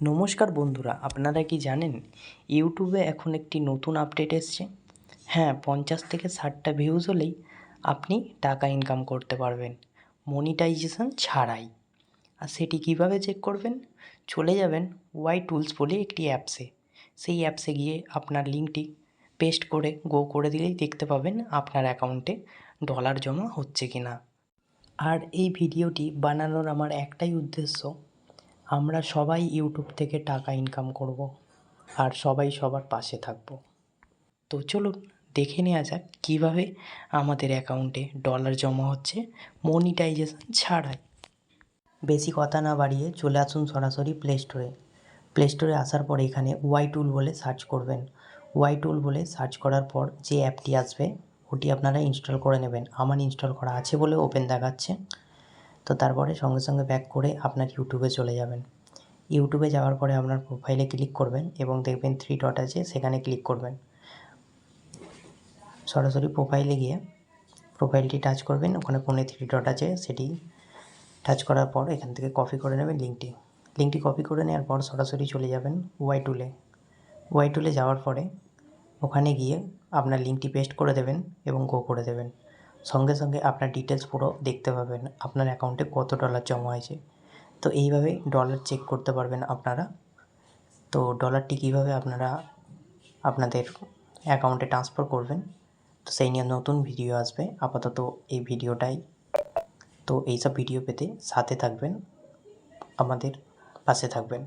নমস্কার বন্ধুরা, আপনারা কি জানেন ইউটিউবে এখন একটি নতুন আপডেট এসছে? হ্যাঁ পঞ্চাশ থেকে ষাটটা ভিউজ হলেই আপনি টাকা ইনকাম করতে পারবেন। মনিটাইজেশন ছাড়াই। আর সেটি কীভাবে চেক করবেন? চলে যাবেন ওয়াই টুলস বলে একটি অ্যাপসে সেই অ্যাপসে গিয়ে আপনার লিঙ্কটি পেস্ট করে গো করে দিলেই দেখতে পাবেন আপনার অ্যাকাউন্টে ডলার জমা হচ্ছে কি না আর এই ভিডিওটি বানানোর আমার একটাই উদ্দেশ্য আমরা সবাই ইউটিউব থেকে টাকা ইনকাম করব আর সবাই সবার পাশে থাকব। তো চলুন দেখে নেওয়া যাক কীভাবে আমাদের অ্যাকাউন্টে ডলার জমা হচ্ছে মনিটাইজেশন ছাড়াই। বেশি কথা না বাড়িয়ে চলে আসুন সরাসরি প্লে স্টোরে প্লে স্টোরে আসার পর এখানে ওয়াই টুল বলে সার্চ করবেন। ওয়াই টুল বলে সার্চ করার পর যে অ্যাপটি আসবে, ওটি আপনারা ইনস্টল করে নেবেন। আমার ইনস্টল করা আছে বলে ওপেন দেখাচ্ছে। তো তারপরে সঙ্গে সঙ্গে ব্যাক করে আপনার ইউটিউবে চলে যাবেন। ইউটিউবে যাওয়ার পরে আপনার প্রোফাইলে ক্লিক করবেন এবং দেখবেন থ্রি ডট আছে, সেখানে ক্লিক করবেন। সরাসরি প্রোফাইলে গিয়ে প্রোফাইলটি টাচ করবেন, ওখানে কোণে থ্রি ডট আছে, সেটি টাচ করার পর এখান থেকে কপি করে নেবেন লিঙ্কটি লিঙ্কটি কপি করে নেওয়ার পর সরাসরি চলে যাবেন ওয়াই টুলে ওয়াই টুলে যাওয়ার পরে ওখানে গিয়ে আপনার লিঙ্কটি পেস্ট করে দেবেন এবং গো করে দেবেন। সঙ্গে সঙ্গে আপনার ডিটেলস পুরো দেখতে পাবেন, আপনার অ্যাকাউন্টে কত ডলার জমা হয়েছে। তো এইভাবেই ডলার চেক করতে পারবেন আপনারা। তো ডলারটি কীভাবে আপনারা আপনাদের অ্যাকাউন্টে ট্রান্সফার করবেন, তো সেই নিয়ে নতুন ভিডিও আসবে। আপাতত এই ভিডিওটাই। তো এইসব ভিডিও পেতে সাথে থাকবেন, আমাদের পাশে থাকবেন।